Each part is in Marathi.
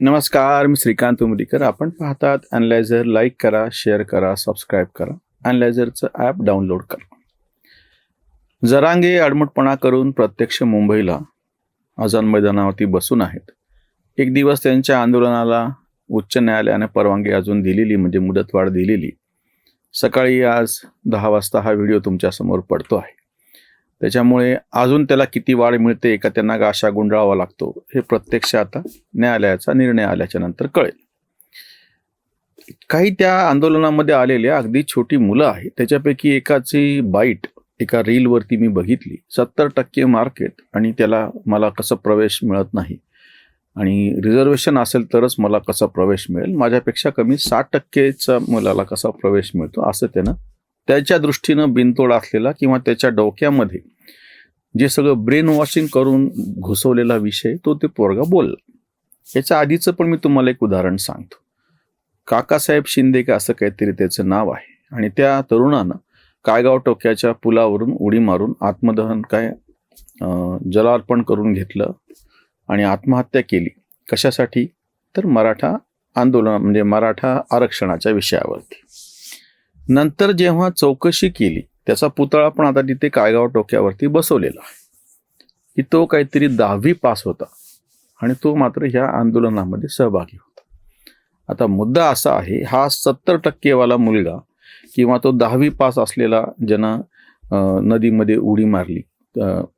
नमस्कार मी श्रीकांत उमरीकर. आपण पाहतात अनलायझर लाईक करा शेअर करा सबस्क्राईब करा. अनलायझरचं ॲप डाउनलोड करा. जरांगे अडमटपणा करून प्रत्यक्ष मुंबईला आझाद मैदानावरती बसून आहेत. एक दिवस त्यांच्या आंदोलनाला उच्च न्यायालयाने परवानगी अजून दिलेली म्हणजे मुदतवाढ दिलेली. सकाळी आज दहा वाजता हा व्हिडिओ तुमच्यासमोर पडतो आहे. त्याच्यामुळे अजून त्याला किती वाढ मिळते का त्यांना गाशा गुंडाळावा लागतो हे प्रत्यक्ष आता न्यायालयाचा निर्णय आल्याच्यानंतर कळेल. काही त्या आंदोलनामध्ये आलेल्या अगदी छोटी मुलं आहेत त्याच्यापैकी एकाची बाईट एका रीलवरती मी बघितली सत्तर टक्के मार्केट आणि त्याला मला कसं प्रवेश मिळत नाही. आणि रिझर्वेशन असेल तरच मला कसा प्रवेश मिळेल माझ्यापेक्षा कमी साठ टक्केचा मुलाला कसा प्रवेश मिळतो असं त्यानं त्याच्या दृष्टीनं बिनतोड असलेला किंवा त्याच्या डोक्यामध्ये जे सगळं ब्रेन वॉशिंग करून घुसवलेला विषय तो ते पोरगा बोलला. याच्या आधीचं पण मी तुम्हाला एक उदाहरण सांगतो. काकासाहेब शिंदे का असं काहीतरी त्याचं नाव आहे. आणि त्या तरुणानं कायगाव टोक्याच्या पुलावरून उडी मारून आत्मदहन काय जलार्पण करून घेतलं आणि आत्महत्या केली. कशासाठी? तर मराठा आंदोलन म्हणजे मराठा आरक्षणाच्या विषयावरती. नंतर जेव्हा चौकशी केली त्याचा पुतळा पण आता तिथे कायगाव टोक्यावरती बसवलेला आहे. की तो काहीतरी दहावी पास होता आणि तो मात्र ह्या आंदोलनामध्ये सहभागी होता. आता मुद्दा असा आहे हा सत्तर टक्केवाला मुलगा किंवा तो दहावी पास असलेला ज्यांना नदीमध्ये उडी मारली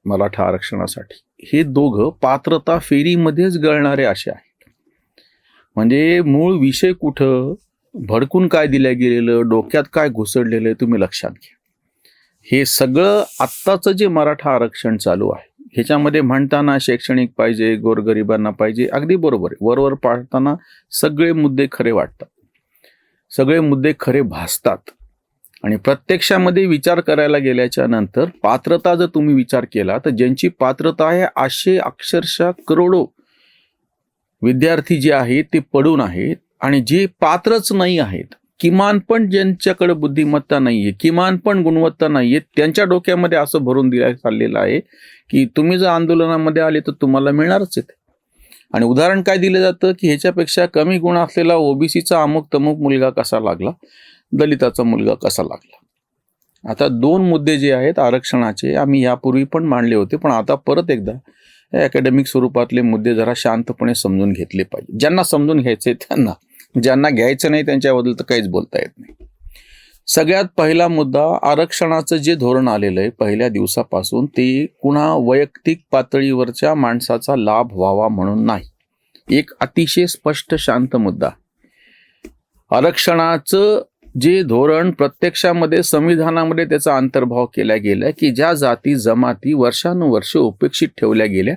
मराठा आरक्षणासाठी हे दोघं पात्रता फेरीमध्येच गळणारे असे आहेत. म्हणजे मूळ विषय कुठं? भडकून काय दिलं गेलेलं डोक्यात काय घुसडलेलं आहे तुम्ही लक्षात घ्या. हे सगळं आत्ताचं जे मराठा आरक्षण चालू आहे ह्याच्यामध्ये म्हणताना शैक्षणिक पाहिजे गोरगरिबांना पाहिजे अगदी बरोबर आहे. वरवर पाहताना सगळे मुद्दे खरे वाटतात. सगळे मुद्दे खरे भासतात. आणि प्रत्यक्षामध्ये विचार करायला गेल्याच्यानंतर पात्रता जर तुम्ही विचार केला तर ज्यांची पात्रता आहे असे अक्षरशः करोडो विद्यार्थी जे आहेत ते पडून आहेत. आणि जे पात्रच नाही आहेत किमान पण ज्यांच्याकडे बुद्धिमत्ता नाहीये किमान पण गुणवत्ता नाहीये त्यांच्या डोक्यामध्ये असं भरून दिल्या चाललेलं आहे की तुम्ही जर आंदोलनामध्ये आले तर तुम्हाला मिळणारच आहेत आणि उदाहरण काय दिलं जातं की ह्याच्यापेक्षा कमी गुण असलेला ओबीसीचा अमुक तमुक मुलगा कसा लागला? दलिताचा मुलगा कसा लागला? आता दोन मुद्दे जे आहेत आरक्षणाचे आम्ही यापूर्वी पण मांडले होते पण आता परत एकदा अकॅडमिक स्वरूपातले मुद्दे जरा शांतपणे समजून घेतले पाहिजे. ज्यांना समजून घ्यायचे त्यांना. ज्यांना घ्यायचं नाही त्यांच्याबद्दल तर काहीच बोलता येत नाही. सगळ्यात पहिला मुद्दा आरक्षणाचं जे धोरण आलेलं आहे पहिल्या दिवसापासून ते कुणा वैयक्तिक पातळीवरच्या माणसाचा लाभ व्हावा म्हणून नाही. एक अतिशय स्पष्ट शांत मुद्दा. आरक्षणाचं जे धोरण प्रत्यक्षामध्ये संविधानामध्ये त्याचा अंतर्भाव केला गेला की ज्या जाती जमाती वर्षानुवर्ष उपेक्षित ठेवल्या गेल्या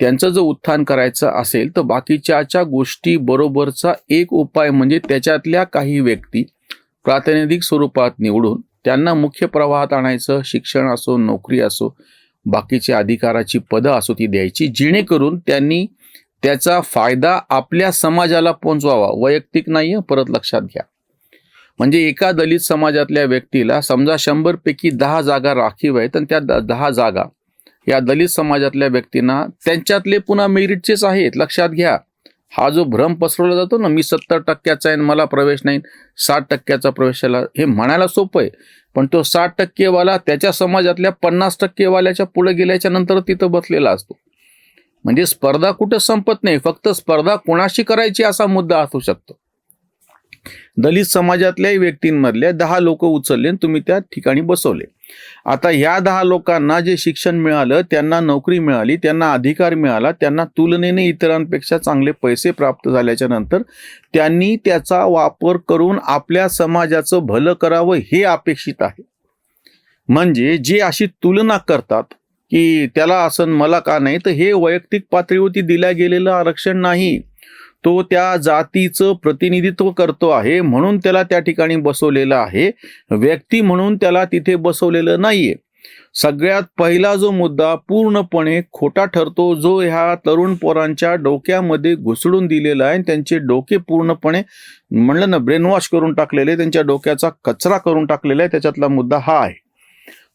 त्यांचं जर उत्थान करायचं असेल तर बाकीच्या गोष्टी बरोबरचा एक उपाय म्हणजे त्याच्यातल्या काही व्यक्ती प्रातिनिधिक स्वरूपात निवडून त्यांना मुख्य प्रवाहात आणायचं शिक्षण असो नोकरी असो बाकीची अधिकाराची पदं असो ती द्यायची जेणेकरून त्यांनी त्याचा फायदा आपल्या समाजाला पोहोचवावा. वैयक्तिक नाही परत लक्षात घ्या. म्हणजे एका दलित समाजातल्या व्यक्तीला समजा शंभरपैकी दहा जागा राखीव आहेत आणि त्या दहा जागा या दलित समाजातल्या व्यक्तींना त्यांच्यातले पुन्हा मेरिटचेच आहेत लक्षात घ्या. हा जो भ्रम पसरवला जातो ना मी सत्तर टक्क्याचा आहे आणि मला प्रवेश नाही साठ टक्क्याचा प्रवेशाला हे म्हणायला सोपं आहे. पण तो साठ टक्केवाला त्याच्या समाजातल्या पन्नास टक्केवाल्याच्या पुढे गेल्याच्यानंतर तिथं बसलेला असतो. म्हणजे स्पर्धा कुठं संपत नाही फक्त स्पर्धा कोणाशी करायची असा मुद्दा असू शकतो. दलित समाजातल्याही व्यक्तींमधल्या दहा लोक उचलले तुम्ही त्या ठिकाणी बसवले. आता ह्या दहा लोकांना जे शिक्षण मिळालं त्यांना नोकरी मिळाली त्यांना अधिकार मिळाला त्यांना तुलनेने इतरांपेक्षा चांगले पैसे प्राप्त झाल्याच्यानंतर त्यांनी त्याचा वापर करून आपल्या समाजाचं भलं करावं हे अपेक्षित आहे. म्हणजे जे अशी तुलना करतात की त्याला असं मला का नाही तर हे वैयक्तिक पातळीवरती दिल्या गेलेलं आरक्षण नाही. तो त्या जातीचं प्रतिनिधित्व करतो आहे म्हणून त्याला त्या ठिकाणी बसवलेलं आहे. व्यक्ती म्हणून त्याला तिथे बसवलेलं नाहीये. सगळ्यात पहिला जो मुद्दा पूर्णपणे खोटा ठरतो जो ह्या तरुण पोरांच्या डोक्यामध्ये घुसडून दिलेला आहे. आणि त्यांचे डोके पूर्णपणे म्हणलं ना ब्रेनवॉश करून टाकलेले त्यांच्या डोक्याचा कचरा करून टाकलेला आहे. त्याच्यातला मुद्दा हा आहे.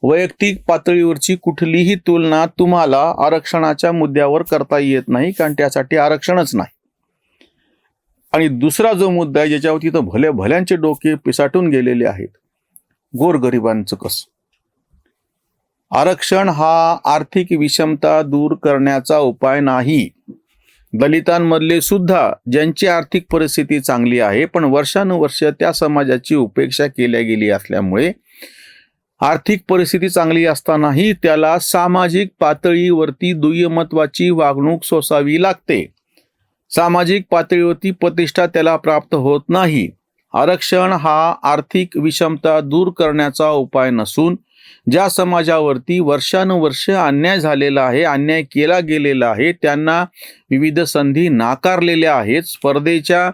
वैयक्तिक पातळीवरची कुठलीही तुलना तुम्हाला आरक्षणाच्या मुद्द्यावर करता येत नाही कारण त्यासाठी आरक्षणच नाही. आणि दुसरा जो मुद्दा आहे ज्याच्यावरती तर भले भल्यांचे डोके पिसाटून गेलेले आहेत गोरगरिबांचं कसं? आरक्षण हा आर्थिक विषमता दूर करण्याचा उपाय नाही. दलितांमधले सुद्धा ज्यांची आर्थिक परिस्थिती चांगली आहे पण वर्षानुवर्ष त्या समाजाची उपेक्षा केल्या गेली असल्यामुळे आर्थिक परिस्थिती चांगली असतानाही त्याला सामाजिक पातळीवरती दुय्यमत्वाची वागणूक सोसावी लागते. सामाजिक पातळीवरती प्रतिष्ठा त्याला प्राप्त होत नाही. आरक्षण हा आर्थिक विषमता दूर करण्याचा उपाय नसून ज्या समाजावरती वर्षानुवर्ष अन्याय झालेला आहे अन्याय केला गेलेला आहे त्यांना विविध संधी नाकारलेल्या आहेत. स्पर्धेच्या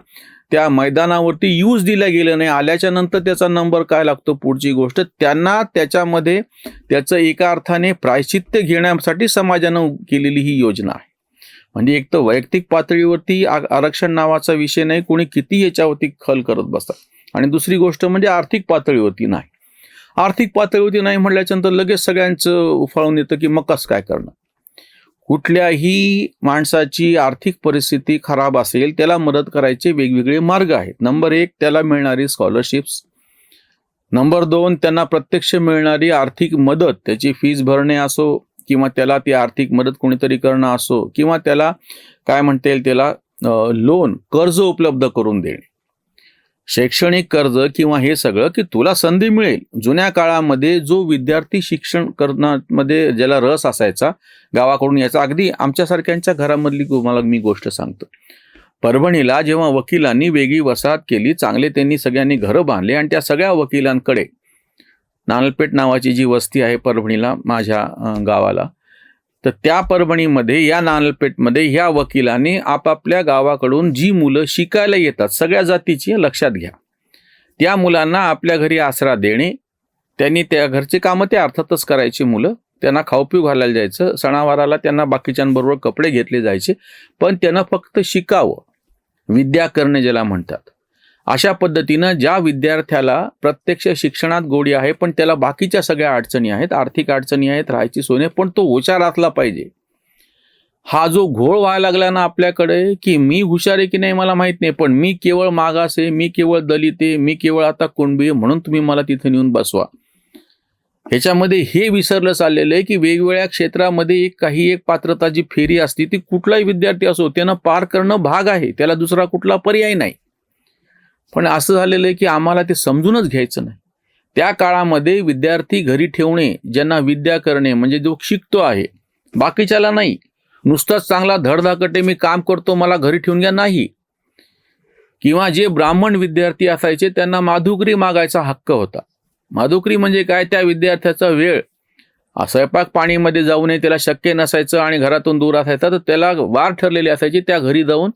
त्या मैदानावरती यूज दिल्या गेलं नाही. आल्याच्यानंतर त्याचा नंबर काय लागतो? पुढची गोष्ट त्यांना त्याच्यामध्ये त्याचं एका अर्थाने प्रायश्चित्य घेण्यासाठी समाजानं केलेली ही योजना आहे. म्हणजे एक तर वैयक्तिक पातळीवरती आरक्षण नावाचा विषय नाही कोणी किती याच्यावरती खल करत बसतात. आणि दुसरी गोष्ट म्हणजे आर्थिक पातळीवरती नाही. आर्थिक पातळीवरती नाही म्हटल्याच्यानंतर लगेच सगळ्यांचं उफाळून येतं की मग कसं काय करणं कुठल्याही माणसाची आर्थिक परिस्थिती खराब असेल त्याला मदत करायचे वेगवेगळे मार्ग आहेत. नंबर एक त्याला मिळणारी स्कॉलरशिप्स नंबर दोन त्यांना प्रत्यक्ष मिळणारी आर्थिक मदत त्याची फीज भरणे असो किंवा त्याला ती आर्थिक मदत कोणीतरी करणं असो किंवा त्याला काय म्हणता येईल त्याला लोन कर्ज उपलब्ध करून देणे. शैक्षणिक कर्ज किंवा हे सगळं की तुला संधी मिळेल. जुन्या काळामध्ये जो विद्यार्थी शिक्षण करण्यामध्ये ज्याला रस असायचा गावाकडून याचा अगदी आमच्यासारख्यांच्या घरामधली तुम्हाला मी गोष्ट सांगतो. परभणीला जेव्हा वकिलांनी वेगळी वसाहत केली चांगले त्यांनी सगळ्यांनी घरं बांधले आणि त्या सगळ्या वकिलांकडे नानलपेठ नावाची जी वस्ती आहे परभणीला माझ्या गावाला तर त्या परभणीमध्ये या नानलपेठमध्ये ह्या वकिलांनी आपापल्या गावाकडून जी मुलं शिकायला येतात सगळ्या जातीची लक्षात घ्या. त्या मुलांना आपल्या घरी आसरा देणे त्यांनी त्या घरचे कामं ते अर्थातच करायची मुलं त्यांना खाऊ पिऊ घालायला जायचं सणावाराला त्यांना बाकीच्यांबरोबर कपडे घेतले जायचे पण त्यांना फक्त शिकावं. विद्या करणे ज्याला म्हणतात. अशा पद्धतीनं ज्या विद्यार्थ्याला प्रत्यक्ष शिक्षणात गोडी आहे पण त्याला बाकीच्या सगळ्या अडचणी आहेत आर्थिक अडचणी आहेत राहायची सोने पण तो हुशार असला पाहिजे. हा जो घोळ व्हायला लागला ना आपल्याकडे की मी हुशार आहे की नाही मला माहीत नाही पण मी केवळ मागास आहे मी केवळ दलित आहे मी केवळ आता कुणबी आहे म्हणून तुम्ही मला तिथे नेऊन बसवा. ह्याच्यामध्ये हे विसरलं चाललेलं आहे की वेगवेगळ्या क्षेत्रामध्ये एक काही एक पात्रता जी फेरी असते ती कुठलाही विद्यार्थी असो त्यानं पार करणं भाग आहे त्याला दुसरा कुठला पर्याय नाही. पण असं झालेलं आहे की आम्हाला ते समजूनच घ्यायचं नाही. त्या काळामध्ये विद्यार्थी घरी ठेवणे ज्यांना विद्या करणे म्हणजे जो शिकतो आहे बाकीच्याला नाही. नुसताच चांगला धडधाकटे मी काम करतो मला घरी ठेवून घ्या नाही. किंवा जे ब्राह्मण विद्यार्थी असायचे त्यांना माधुकरी मागायचा हक्क होता. माधुकरी म्हणजे काय? त्या विद्यार्थ्याचा वेळ. स्वयंपाक पाणीमध्ये जाऊ नये त्याला शक्य नसायचं आणि घरातून दूर असायचा तर त्याला वार ठरलेली असायची त्या घरी जाऊन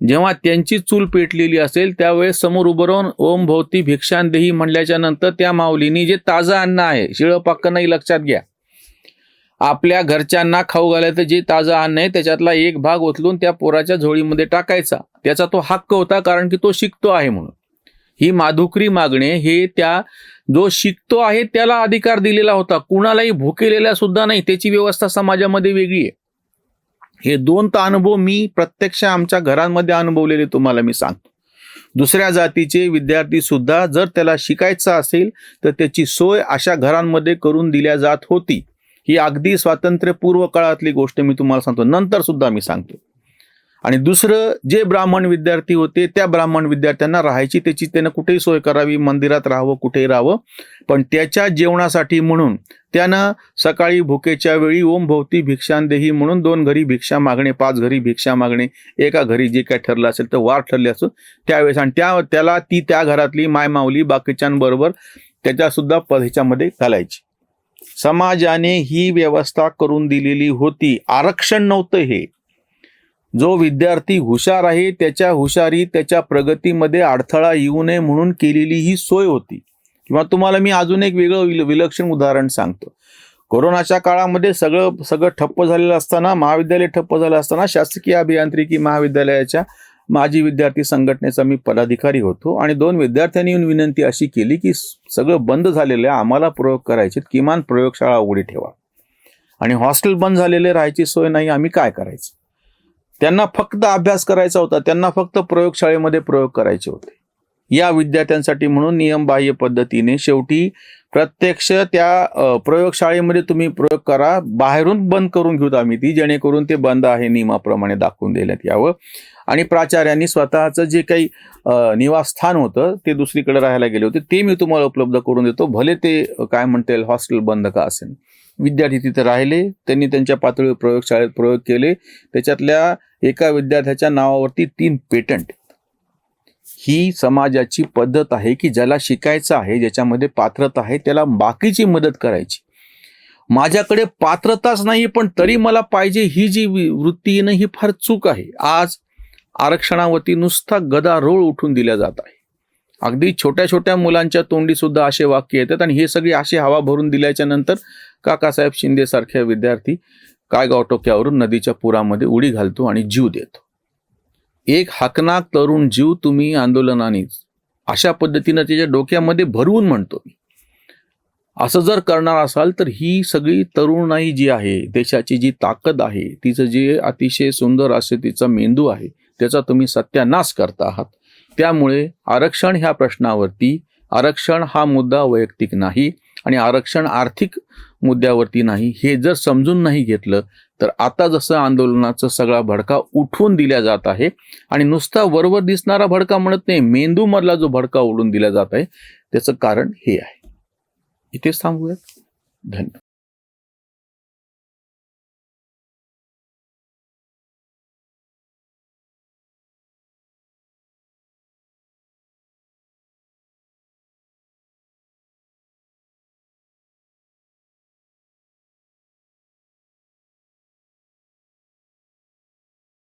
जेव्हा त्यांची चूल पेटलेली असेल त्यावेळेस समोर उभं राहून ओम भोवती भिक्षान देही म्हणल्याच्या नंतर त्या माऊलीनी जे ताजं अन्न आहे शिळं पक्क नाही लक्षात घ्या. आपल्या घरच्यांना खाऊ घालायचं जे ताजं अन्न आहे त्याच्यातला एक भाग उचलून त्या पोराच्या झोळीमध्ये टाकायचा. त्याचा तो हक्क होता कारण की तो शिकतो आहे म्हणून. ही माधुकरी मागणे हे त्या जो शिकतो आहे त्याला अधिकार दिलेला होता. कुणालाही भुकेलेला सुद्धा नाही. त्याची व्यवस्था समाजामध्ये वेगळी आहे. हे दोन तर अनुभव मी प्रत्यक्ष आमच्या घरांमध्ये अनुभवलेले तुम्हाला मी सांगतो. दुसऱ्या जातीचे विद्यार्थी सुद्धा जर त्याला शिकायचं असेल तर त्याची सोय अशा घरांमध्ये करून दिल्या जात होती. ही अगदी स्वातंत्र्यपूर्व काळातली गोष्ट मी तुम्हाला सांगतो. नंतर सुद्धा मी सांगतो. आणि दुसरं जे ब्राह्मण विद्यार्थी होते त्या ब्राह्मण विद्यार्थ्यांना राहायची त्याची त्यानं कुठेही सोय करावी मंदिरात राहावं कुठेही राहावं. पण त्याच्या जेवणासाठी म्हणून त्यानं सकाळी भुकेच्या वेळी ओम भोवती भिक्षांदेही म्हणून दोन घरी भिक्षा मागणे पाच घरी भिक्षा मागणे एका घरी जे काय ठरलं असेल तर वार ठरले असो त्यावेळेस आणि त्या त्याला ती त्या घरातली मायमावली बाकीच्यांबरोबर त्याच्या सुद्धा ह्याच्यामध्ये घालायची. समाजाने ही व्यवस्था करून दिलेली होती. आरक्षण नव्हतं हे. जो विद्यार्थी हुशार आहे त्याच्या हुशारी त्याच्या प्रगतीमध्ये अडथळा येऊ नये म्हणून केलेली ही सोय होती. किंवा तुम्हाला मी अजून एक वेगळं विलक्षण उदाहरण सांगतो. कोरोनाच्या काळामध्ये सगळं सगळं ठप्प झालेलं असताना महाविद्यालय ठप्प झालं असताना शासकीय अभियांत्रिकी महाविद्यालयाच्या माजी विद्यार्थी संघटनेचा मी पदाधिकारी होतो. आणि दोन विद्यार्थ्यांनी येऊन विनंती अशी केली की सगळं बंद झालेलं आहे आम्हाला प्रयोग करायचे किमान प्रयोगशाळा उघडी ठेवा. आणि हॉस्टेल बंद झालेले राहायची सोय नाही आम्ही काय करायचं? त्यांना फक्त अभ्यास करायचा होता त्यांना फक्त प्रयोगशाळेमध्ये प्रयोग करायचे होते. या विद्यार्थ्यांसाठी म्हणून नियमबाह्य पद्धतीने शेवटी प्रत्यक्ष त्या प्रयोगशाळेमध्ये तुम्ही प्रयोग करा बाहेरून बंद करून घेऊत आम्ही ती जेणेकरून ते बंद आहे नियमाप्रमाणे दाखवून देण्यात यावं. आणि प्राचार्यांनी स्वतःचं जे काही निवासस्थान होतं ते दुसरीकडे राहायला गेले होते ते मी तुम्हाला उपलब्ध करून देतो. भले ते काय म्हणता येईल हॉस्टेल बंद का असेल. विद्यार्थी तिथे राहिले. त्यांनी त्यांच्या पातळीवर प्रयोगशाळेत प्रयोग केले. त्याच्यातल्या एका विद्यार्थ्याच्या नावावरती तीन पेटंट. ही समाजाची पद्धत आहे की ज्याला शिकायचं आहे ज्याच्यामध्ये पात्रता आहे त्याला बाकीची मदत करायची. माझ्याकडे पात्रताच नाही पण तरी मला पाहिजे ही जी वृत्ती येणं ही फार चूक आहे. आज आरक्षणावरती नुसता गदारोळ उठून दिल्या जात आहे. अगदी छोट्या छोट्या मुलांच्या तोंडी सुद्धा असे वाक्य येतात आणि हे सगळी अशी हवा भरून दिल्याच्या नंतर काकासाहेब शिंदे सारख्या विद्यार्थी काय टोक्यावरून नदीच्या पुरामध्ये उडी घालतो आणि जीव देतो. एक हाकनाक तरुण जीव तुम्ही आंदोलनाने अशा पद्धतीनं त्याच्या डोक्यामध्ये भरवून म्हणतो मी. असं जर करणार असाल तर ही सगळी तरुणाई जी आहे देशाची जी ताकद आहे तिचं जे अतिशय सुंदर असे तिचा मेंदू आहे त्याचा तुम्ही सत्यानाश करता आहात. त्यामुळे आरक्षण ह्या प्रश्नावरती आरक्षण हा मुद्दा वैयक्तिक नाही आणि आरक्षण आर्थिक मुद्द्यावरती नाही हे जर समजून नाही घेतलं तर आता जसं आंदोलनाचा सगळा भडका उठवून दिला जात आहे आणि नुसता वरवर दिसणारा भडका म्हणत नाही मेंदूमधला जो भडका उडून दिला जात आहे त्याचं कारण हे आहे. इथेच थांबूयात. धन्यवाद.